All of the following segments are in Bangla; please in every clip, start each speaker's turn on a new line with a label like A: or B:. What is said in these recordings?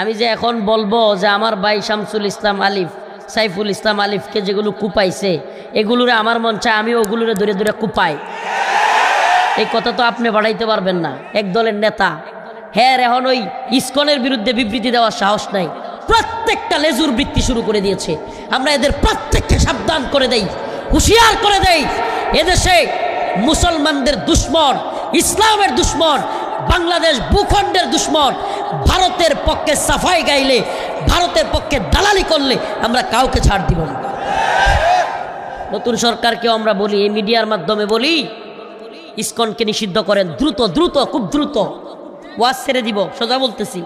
A: আমি যে এখন বলব যে আমার ভাই শামসুল ইসলাম আলিফ, সাইফুল ইসলাম আলিফকে যেগুলো কুপাইছে, এগুলোরে আমার মন চায় আমি ওগুলোরে ধরে ধরে কুপাই। এই কথা তো আপনি বাড়াইতে পারবেন না। এক দলের নেতা। হ্যাঁ এখন ওই ইস্কনের বিরুদ্ধে বিবৃতি দেওয়ার সাহস নাই। প্রত্যেকটা লেজুর বৃত্তি শুরু করে দিয়েছে। আমরা এদের প্রত্যেককে সাবধান করে দেই, হুঁশিয়ার করে দেই। এদেশে মুসলমানদের দুশ্মন, ইসলামের দুশ্মন বাংলাদেশ ভূখণ্ডের দুশ্মন, ভারতের পক্ষে সাফাই গাইলে, ভারতের পক্ষে দালালি করলে আমরা কাউকে ছাড় দিব না। নতুন সরকারকেও আমরা বলি, এই মিডিয়ার মাধ্যমে বলি, ইস্কনকে নিষিদ্ধ করেন, দ্রুত দ্রুত, খুব দ্রুত। ওয়াজ ছেড়ে দিব, সোজা বলতেছি।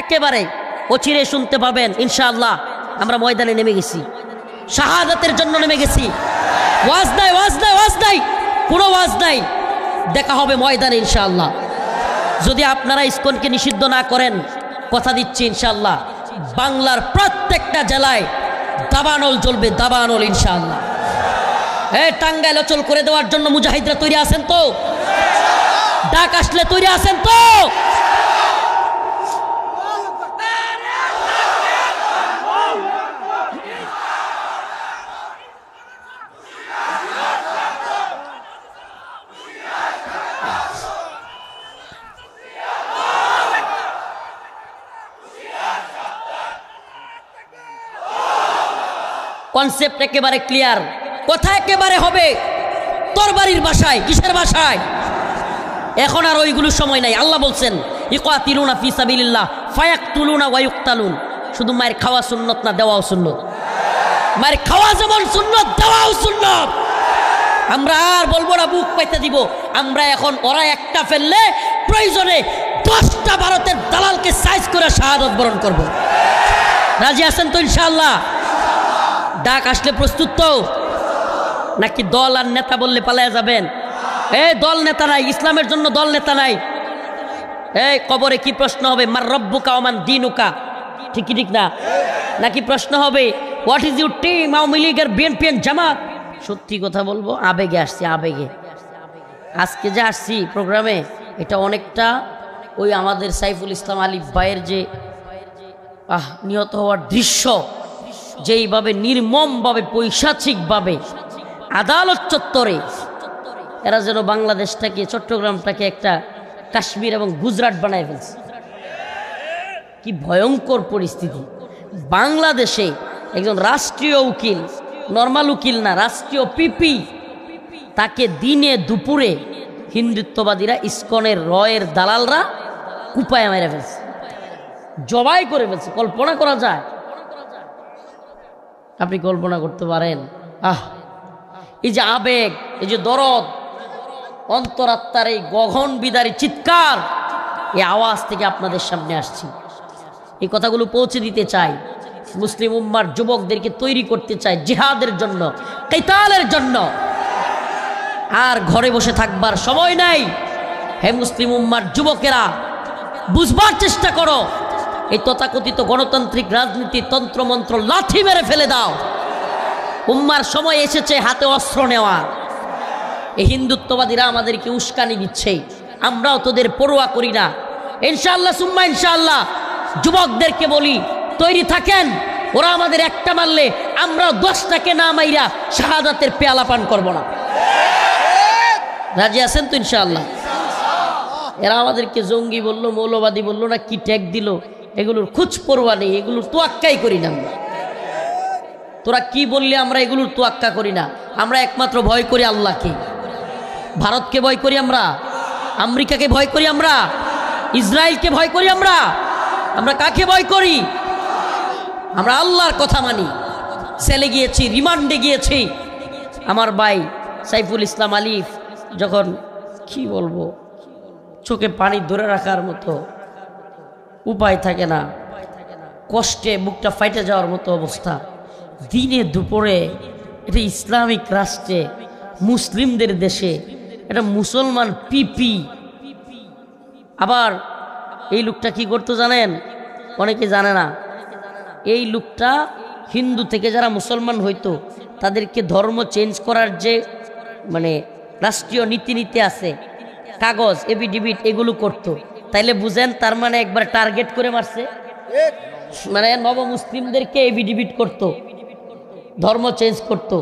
A: একেবারে অচিরে শুনতে পাবেন, ইনশাআল্লাহ, আমরা ময়দানে নেমে গেছি। শাহাদাতের জন্য নেমে গেছি। ওয়াজ নাই ওয়াজ নাই ওয়াজ নাই, কোনো ওয়াজ নাই। দেখা হবে ময়দানে, ইনশাআল্লাহ। যদি আপনারা ইস্কনকে নিষিদ্ধ না করেন, কথা দিচ্ছি ইনশাল্লাহ বাংলার প্রত্যেকটা জেলায় দাবানল জ্বলবে, দাবানল ইনশাল্লাহ হ্যাঁ টাঙ্গাইল অচল করে দেওয়ার জন্য মুজাহিদরা তৈরি আছেন তো? ডাক আসলে তৈরি আছেন তো? কনসেপ্ট একেবারে ক্লিয়ার কথা একেবারে হবে। তোর বাড়ির বাসায়, কিসের বাসায়? এখন আর ওইগুলো সময় নাই। আল্লাহ বলছেন, ইকাতিলুনা ফি সাবিলিল্লাহ ফায়াক তুলুনা ওয়ায়ুক্তালুন শুধু মায়ের খাওয়া সুন্নত না, দেওয়াও সুন্নত। মায়ের খাওয়া যেমন সুন্নত, দেওয়াও সুন্নত। আমরা আর বলব না, বুক পাইতে দিব। আমরা এখন ওরা একটা ফেললে প্রয়োজনে দশটা ভারতের দালালকে সাইজ করে শাহাদত বরণ করব। রাজি আছেন তো ইনশাআল্লাহ? ডাক আসলে প্রস্তুত তো? নাকি দল আর নেতা বললে পালায়া যাবেন? এই দল নেতা নাই, ইসলামের জন্য দল নেতা নাই। এই কবরে কি প্রশ্ন হবে? মার রব্বুকা ওমান দিনুকা। ঠিক কি ঠিক না? নাকি প্রশ্ন হবে what is your team Awami লীগের বিএনপি জামাত? সত্যি কথা বলব, আবেগে আসছি, আবেগে। আজকে যে আসছি প্রোগ্রামে, এটা অনেকটা ওই আমাদের সাইফুল ইসলাম আলী ভাইয়ের যে, আহ, নিহত হওয়ার দৃশ্য। যেইভাবে নির্মমভাবে, পৈশাচিকভাবে, আদালত চত্বরে, এরা যেন বাংলাদেশটাকে, চট্টগ্রামটাকে একটা কাশ্মীর এবং গুজরাট বানায় ফেলছে। কি ভয়ঙ্কর পরিস্থিতি। বাংলাদেশে একজন রাষ্ট্রীয় উকিল নর্মাল উকিল না, রাষ্ট্রীয় পিপি তাকে দিনে দুপুরে হিন্দুত্ববাদীরা ইস্কনের রয়ের দালালরা কুপায় মেরে ফেলছে। জবাই করে ফেলছে। কল্পনা করা যায় আপনি কল্পনা করতে পারেন। আহ, এই যে আবেগ, এই যে দরদ, অন্তরাত্মার এই গগন বিদারী চিৎকার, এই আওয়াজ থেকে আপনাদের সামনে আসছি। এই কথাগুলো পৌঁছে দিতে চাই। মুসলিম উম্মার যুবকদেরকে তৈরি করতে চাই জিহাদের জন্য, কেতালের জন্য। আর ঘরে বসে থাকবার সময় নাই। হে মুসলিম উম্মার যুবকেরা, বুঝবার চেষ্টা করো। এই তথাকথিত গণতান্ত্রিক রাজনীতি তন্ত্রমন্ত্র লাথি মেরে ফেলে দাও। উম্মার সময় এসেছে হাতে অস্ত্র নেওয়া। এই হিন্দুত্ববাদীরা আমাদেরকে উস্কানি দিচ্ছে। আমরাও তোদের পড়ুয়া করি না। ইনশাআল্লাহ, সুম্মা ইনশাআল্লাহ, যুবকদেরকে বলি, তৈরি থাকেন। ওরা আমাদের একটা মারলে আমরা দশটাকে না মাইরা শাহাদাতের পেয়ালা পান করব না। রাজি আছেন তো ইনশাআল্লাহ? এরা আমাদেরকে জঙ্গি বলল, মৌলবাদী বলল, না কি ট্যাগ দিল? এগুলোর খুঁজ পড়ুয়া নেই, এগুলোর তোয়াক্কাই করি না আমরা। তোরা কি বললে আমরা এগুলোর তোয়াক্কা করি না? আমরা একমাত্র ভয় করি আল্লাহকে। ভারতকে ভয় করি আমরা? আমেরিকাকে ভয় করি আমরা? ইসরায়েলকে ভয় করি আমরা? আমরা কাকে ভয় করি? আমরা আল্লাহর কথা মানি। সেলে গিয়েছি, রিমান্ডে গিয়েছি। আমার ভাই সাইফুল ইসলাম আলিফ যখন, কি বলব, চোখে পানি ধরে রাখার মতো উপায় থাকে না। কষ্টে বুকটা ফাইটে যাওয়ার মতো অবস্থা। দিনে দুপুরে এটা ইসলামিক রাষ্ট্রে, মুসলিমদের দেশে এটা মুসলমান পিপি। আবার এই লোকটা কি করতো জানেন? অনেকে জানে না। এই লোকটা হিন্দু থেকে যারা মুসলমান হইতো, তাদেরকে ধর্ম চেঞ্জ করার যে মানে রাষ্ট্রীয় নীতিনীতি আছে, কাগজ, এফিডেভিট, এগুলো করতো। তাইলে বুঝেন তার মানে একবার টার্গেট করে মারছে। মানে নব মুসলিমদেরকে এভিডিবিট করত, ধর্ম চেঞ্জ করত,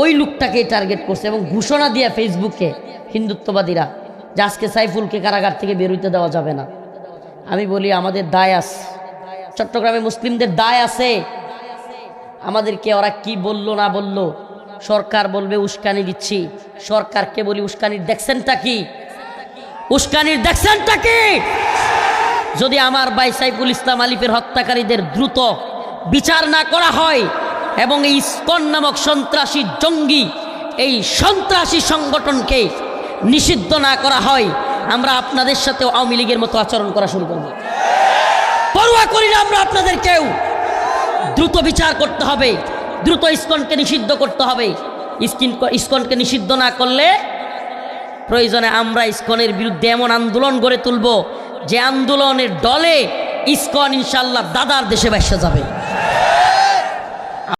A: ওই লোকটাকে টার্গেট করছে এবং ঘোষণা দিয়ে ফেসবুকে হিন্দুত্ববাদীরা যে আজকে সাইফুলকে কারাগার থেকে বেরোতে দেওয়া যাবে না। আমি বলি, আমাদের দায় আছে চট্টগ্রামে মুসলিমদের দায় আছে। আমাদেরকে ওরা কি বলল না বলল, সরকার বলবে উস্কানি দিচ্ছি, সরকারকে বলি উস্কানির দেখছেনটা কি? উস্কানির দেখছেনটা কি? যদি আমার ভাই সাইফুল ইসলাম আলিফের হত্যাকারীদের দ্রুত বিচার না করা হয় এবং এই ইস্কন নামক সন্ত্রাসী জঙ্গি এই সন্ত্রাসী সংগঠনকে নিষিদ্ধ না করা হয়, আমরা আপনাদের সাথেও আওয়ামী লীগের মতো আচরণ করা শুরু করব। পরোয়া করি না আমরা আপনাদের কেউ দ্রুত বিচার করতে হবে, দ্রুত ইস্কনকে নিষিদ্ধ করতে হবে। ইস্কিন ইস্কনকে নিষিদ্ধ না করলে প্রয়োজনে আমরা ইস্কনের বিরুদ্ধে এমন আন্দোলন গড়ে তুলব যে আন্দোলনের দলে ইস্কন ইনশাল্লাহ দাদার দেশে বাসা যাবে।